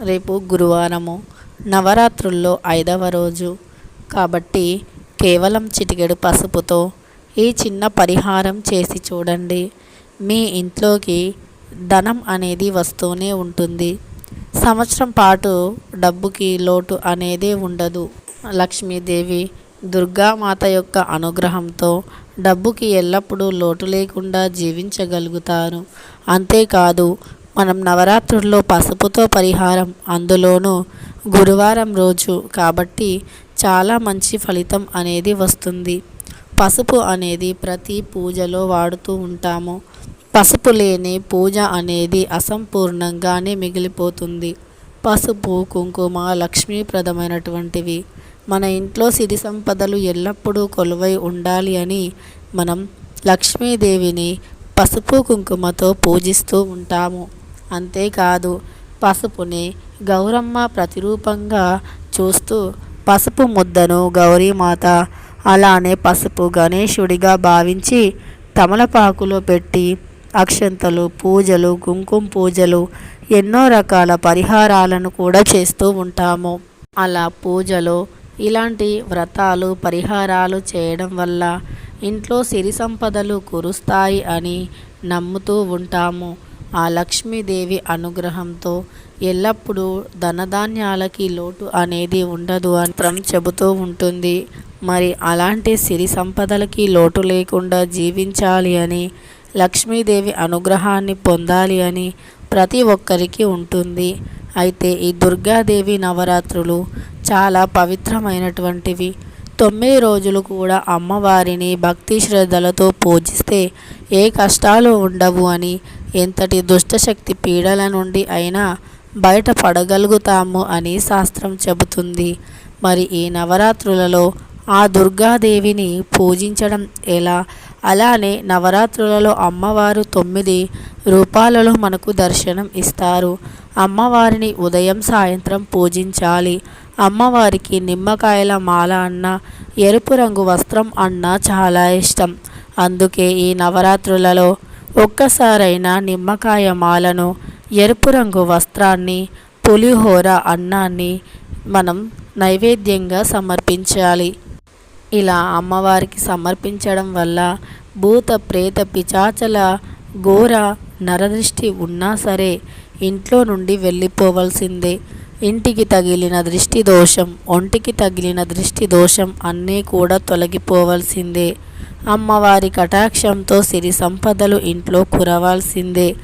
రేపు గురువారము నవరాత్రుల్లో ఐదవ రోజు. కాబట్టి కేవలం చిటికెడు పసుపుతో ఈ చిన్న పరిహారం చేసి చూడండి. మీ ఇంట్లోకి ధనం అనేది వస్తూనే ఉంటుంది. సంవత్సరం పాటు డబ్బుకి లోటు అనేదే ఉండదు. లక్ష్మీదేవి దుర్గామాత యొక్క అనుగ్రహంతో డబ్బుకి ఎల్లప్పుడూ లోటు లేకుండా జీవించగలుగుతారు. అంతేకాదు మనం నవరాత్రుల్లో పసుపుతో పరిహారం అందులోనూ గురువారం రోజు కాబట్టి చాలా మంచి ఫలితం అనేది వస్తుంది. పసుపు అనేది ప్రతి పూజలో వాడుతూ ఉంటాము. పసుపు లేని పూజ అనేది అసంపూర్ణంగానే మిగిలిపోతుంది. పసుపు కుంకుమ లక్ష్మీప్రదమైనటువంటివి మన ఇంట్లో సిరి సంపదలు ఎల్లప్పుడూ కొలువై ఉండాలి అని మనం లక్ష్మీదేవిని పసుపు కుంకుమతో పూజిస్తూ ఉంటాము. అంతేకాదు పసుపుని గౌరమ్మ ప్రతిరూపంగా చూస్తూ పసుపు ముద్దను గౌరీమాత అలానే పసుపు గణేశుడిగా భావించి తమలపాకులో పెట్టి అక్షంతలు పూజలు కుంకుమ పూజలు ఎన్నో రకాల పరిహారాలను కూడా చేస్తూ ఉంటాము. అలా పూజలు ఇలాంటి వ్రతాలు పరిహారాలు చేయడం వల్ల ఇంట్లో సిరి సంపదలు కురుస్తాయి అని నమ్ముతూ ఉంటాము. ఆ లక్ష్మీదేవి అనుగ్రహంతో ఎల్లప్పుడూ ధనధాన్యాలకి లోటు అనేది ఉండదు అని ప్రం చెబుతూ ఉంటుంది. మరి అలాంటి సిరి సంపదలకి లోటు లేకుండా జీవించాలి అని లక్ష్మీదేవి అనుగ్రహాన్ని పొందాలి అని ప్రతి ఒక్కరికి ఉంటుంది. అయితే ఈ దుర్గాదేవి నవరాత్రులు చాలా పవిత్రమైనటువంటివి. తొమ్మిది రోజులు కూడా అమ్మవారిని భక్తి శ్రద్ధలతో పూజిస్తే ఏ కష్టాలు ఉండవు అని ఎంతటి దుష్టశక్తి పీడల నుండి అయినా బయటపడగలుగుతాము అని శాస్త్రం చెబుతుంది. మరి ఈ నవరాత్రులలో ఆ దుర్గాదేవిని పూజించడం ఎలా? అలానే నవరాత్రులలో అమ్మవారు తొమ్మిది రూపాలలో మనకు దర్శనం ఇస్తారు. అమ్మవారిని ఉదయం సాయంత్రం పూజించాలి. అమ్మవారికి నిమ్మకాయల మాల అన్న ఎరుపు రంగు వస్త్రం అన్న చాలా ఇష్టం. అందుకే ఈ నవరాత్రులలో ఒక్కసారైనా నిమ్మకాయ మాలను ఎరుపు రంగు వస్త్రాన్ని పులిహోర అన్నాన్ని మనం నైవేద్యంగా సమర్పించాలి. ఇలా అమ్మవారికి సమర్పించడం వల్ల భూత ప్రేత పిచాచల ఘోర నరదృష్టి ఉన్నా సరే ఇంట్లో నుండి వెళ్ళిపోవలసిందే. ఇంటికి తగిలిన దృష్టి దోషం ఒంటికి తగిలిన దృష్టి దోషం అన్నీ కూడా తొలగిపోవలసిందే. అమ్మవారి కటాక్షంతో సిరి సంపదలు ఇంట్లో కురవాల్సిందే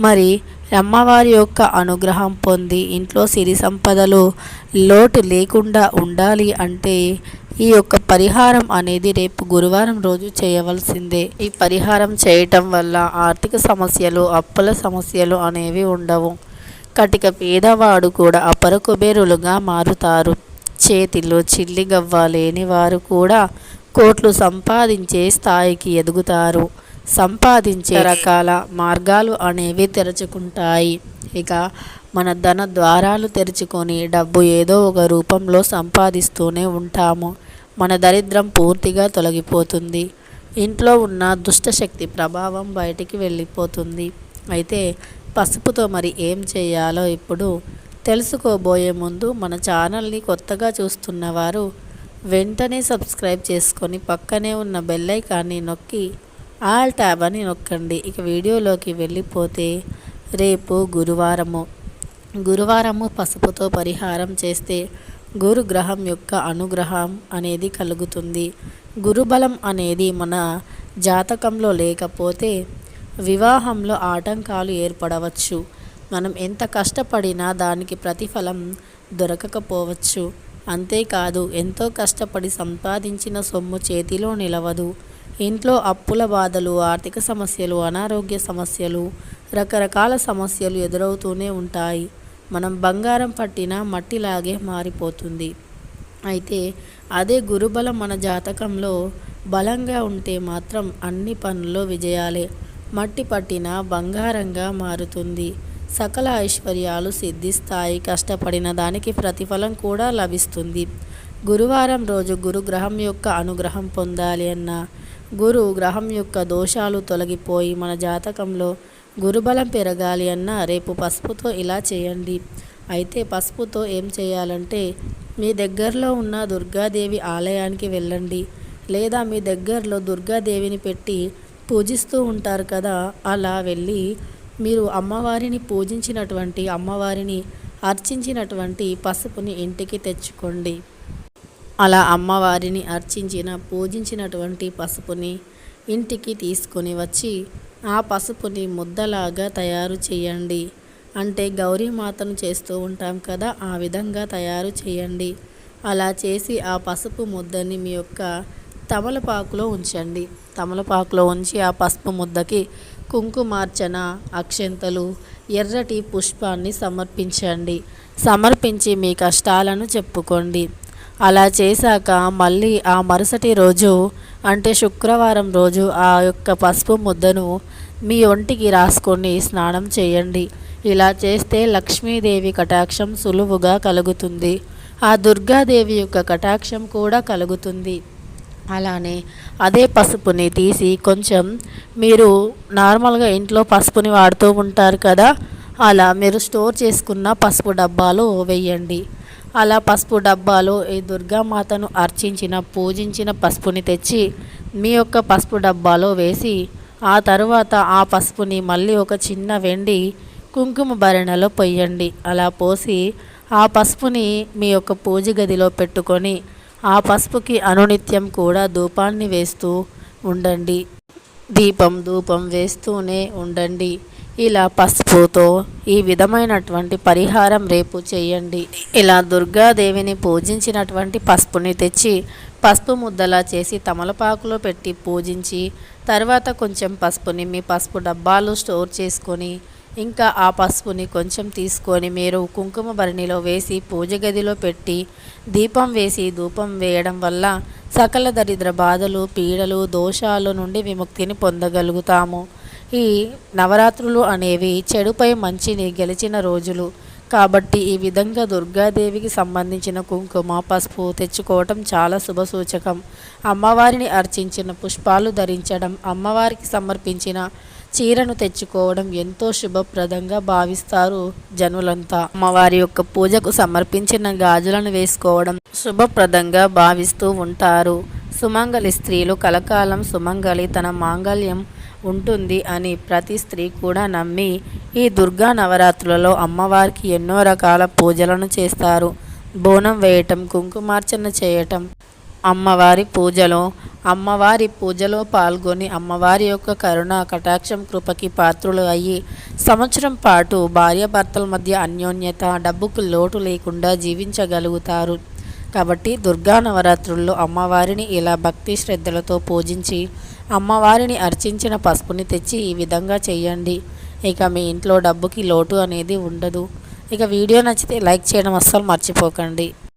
మరి అమ్మవారి యొక్క అనుగ్రహం పొంది ఇంట్లో సిరి సంపదలు లోటు లేకుండా ఉండాలి అంటే ఈ యొక్క పరిహారం అనేది రేపు గురువారం రోజు చేయవలసిందే. ఈ పరిహారం చేయటం వల్ల ఆర్థిక సమస్యలు అప్పుల సమస్యలు అనేవి ఉండవు. కటిక పేదవాడు కూడా అపర కుబేరులుగా మారుతారు. చేతిలో చిల్లి గవ్వ లేని వారు కూడా కోట్లు సంపాదించే స్థాయికి ఎదుగుతారు. సంపాదించే రకాల మార్గాలు అనేవి తెరుచుకుంటాయి. ఇక మన ధన ద్వారాలు తెరుచుకొని డబ్బు ఏదో ఒక రూపంలో సంపాదిస్తూనే ఉంటాము. మన దరిద్రం పూర్తిగా తొలగిపోతుంది. ఇంట్లో ఉన్న దుష్టశక్తి ప్రభావం బయటికి వెళ్ళిపోతుంది. అయితే పసుపుతో మరి ఏం చేయాలో ఇప్పుడు తెలుసుకోబోయే ముందు మన ఛానల్ని కొత్తగా చూస్తున్నవారు వెంటనే సబ్స్క్రైబ్ చేసుకొని పక్కనే ఉన్న బెల్లైకాన్ని నొక్కి ఆల్ ట్యాబ్ అని నొక్కండి. ఇక వీడియోలోకి వెళ్ళిపోతే రేపు గురువారము. గురువారము పసుపుతో పరిహారం చేస్తే గురుగ్రహం యొక్క అనుగ్రహం అనేది కలుగుతుంది. గురుబలం అనేది మన జాతకంలో లేకపోతే వివాహంలో ఆటంకాలు ఏర్పడవచ్చు. మనం ఎంత కష్టపడినా దానికి ప్రతిఫలం దొరకకపోవచ్చు. అంతేకాదు ఎంతో కష్టపడి సంపాదించిన సొమ్ము చేతిలో నిలవదు. ఇంట్లో అప్పుల బాధలు ఆర్థిక సమస్యలు అనారోగ్య సమస్యలు రకరకాల సమస్యలు ఎదురవుతూనే ఉంటాయి. మనం బంగారం పట్టిన మట్టిలాగే మారిపోతుంది. అయితే అదే గురుబలం మన జాతకంలో బలంగా ఉంటే మాత్రం అన్ని పనుల్లో విజయాలే. మట్టి పట్టిన బంగారంగా మారుతుంది. సకల ఐశ్వర్యాలు సిద్ధిస్తాయి. కష్టపడిన దానికి ప్రతిఫలం కూడా లభిస్తుంది. గురువారం రోజు గురుగ్రహం యొక్క అనుగ్రహం పొందాలి అన్న. గురు గ్రహం యొక్క దోషాలు తొలగిపోయి మన జాతకంలో గురుబలం పెరగాలి అన్న. రేపు పసుపుతో ఇలా చేయండి. అయితే పసుపుతో ఏం చేయాలంటే మీ దగ్గరలో ఉన్న దుర్గాదేవి ఆలయానికి వెళ్ళండి. లేదా మీ దగ్గరలో దుర్గాదేవిని పెట్టి పూజిస్తూ ఉంటారు కదా అలా వెళ్ళి మీరు అమ్మవారిని పూజించినటువంటి అమ్మవారిని అర్చించినటువంటి పసుపుని ఇంటికి తెచ్చుకోండి. అలా అమ్మవారిని అర్చించిన పూజించినటువంటి పసుపుని ఇంటికి తీసుకొని వచ్చి ఆ పసుపుని ముద్దలాగా తయారు చేయండి. అంటే గౌరీమాతను చేస్తూ ఉంటాం కదా ఆ విధంగా తయారు చేయండి. అలా చేసి ఆ పసుపు ముద్దని మీ యొక్క తమలపాకులో ఉంచండి. తమలపాకులో ఉంచి ఆ పసుపు ముద్దకి కుంకుమార్చన అక్షంతలు ఎర్రటి పుష్పాన్ని సమర్పించండి. సమర్పించి మీ కష్టాలను చెప్పుకోండి. అలా చేశాక మళ్ళీ ఆ మరుసటి రోజు అంటే శుక్రవారం రోజు ఆ యొక్క పసుపు ముద్దను మీ ఒంటికి రాసుకొని స్నానం చేయండి. ఇలా చేస్తే లక్ష్మీదేవి కటాక్షం సులువుగా కలుగుతుంది. ఆ దుర్గాదేవి యొక్క కటాక్షం కూడా కలుగుతుంది. అలానే అదే పసుపుని తీసి కొంచెం మీరు నార్మల్గా ఇంట్లో పసుపుని వాడుతూ ఉంటారు కదా అలా మీరు స్టోర్ చేసుకున్న పసుపు డబ్బాలు వేయండి. అలా పసుపు డబ్బాలో ఈ దుర్గామాతను అర్చించిన పూజించిన పసుపుని తెచ్చి మీ యొక్క పసుపు డబ్బాలో వేసి ఆ తరువాత ఆ పసుపుని మళ్ళీ ఒక చిన్న వెండి కుంకుమ భరణలో పొయ్యండి. అలా పోసి ఆ పసుపుని మీ యొక్క పూజ గదిలో పెట్టుకొని ఆ పసుపుకి అనునిత్యం కూడా ధూపాన్ని వేస్తూ ఉండండి. దీపం ధూపం వేస్తూనే ఉండండి. ఇలా పసుపుతో ఈ విధమైనటువంటి పరిహారం రేపు చేయండి. ఇలా దుర్గాదేవిని పూజించినటువంటి పసుపుని తెచ్చి పసుపు ముద్దలా చేసి తమలపాకులో పెట్టి పూజించి తర్వాత కొంచెం పసుపుని మీ పసుపు డబ్బాలు స్టోర్ చేసుకొని ఇంకా ఆ పసుపుని కొంచెం తీసుకొని మీరు కుంకుమ భరణిలో వేసి పూజ గదిలో పెట్టి దీపం వేసి ధూపం వేయడం వల్ల సకల దరిద్ర బాధలు పీడలు దోషాల నుండి విముక్తిని పొందగలుగుతాము. ఈ నవరాత్రులు అనేవి చెడుపై మంచిని గెలిచిన రోజులు. కాబట్టి ఈ విధంగా దుర్గాదేవికి సంబంధించిన కుంకుమ పసుపు తెచ్చుకోవటం చాలా శుభసూచకం. అమ్మవారిని అర్చించిన పుష్పాలు ధరించడం అమ్మవారికి సమర్పించిన చీరను తెచ్చుకోవడం ఎంతో శుభప్రదంగా భావిస్తారు జనులంతా. అమ్మవారి యొక్క పూజకు సమర్పించిన గాజులను వేసుకోవడం శుభప్రదంగా భావిస్తూ ఉంటారు. సుమంగలి స్త్రీలు కలకాలం సుమంగలి తన మాంగళ్యం ఉంటుంది అని ప్రతి స్త్రీ కూడా నమ్మి ఈ దుర్గా నవరాత్రులలో అమ్మవారికి ఎన్నో రకాల పూజలను చేస్తారు. బోనం వేయటం కుంకుమార్చన చేయటం అమ్మవారి పూజలో అమ్మవారి పూజలో పాల్గొని అమ్మవారి యొక్క కరుణ కటాక్షం కృపకి పాత్రులు అయ్యి సంవత్సరం పాటు భార్యాభర్తల మధ్య అన్యోన్యత డబ్బుకు లోటు లేకుండా జీవించగలుగుతారు. కాబట్టి దుర్గా నవరాత్రుల్లో అమ్మవారిని ఇలా భక్తి శ్రద్ధలతో పూజించి అమ్మవారిని అర్చించిన పసుపుని తెచ్చి ఈ విధంగా చేయండి. ఇక మీ ఇంట్లో డబ్బుకి లోటు అనేది ఉండదు. ఇక వీడియో నచ్చితే లైక్ చేయడం అస్సలు మర్చిపోకండి.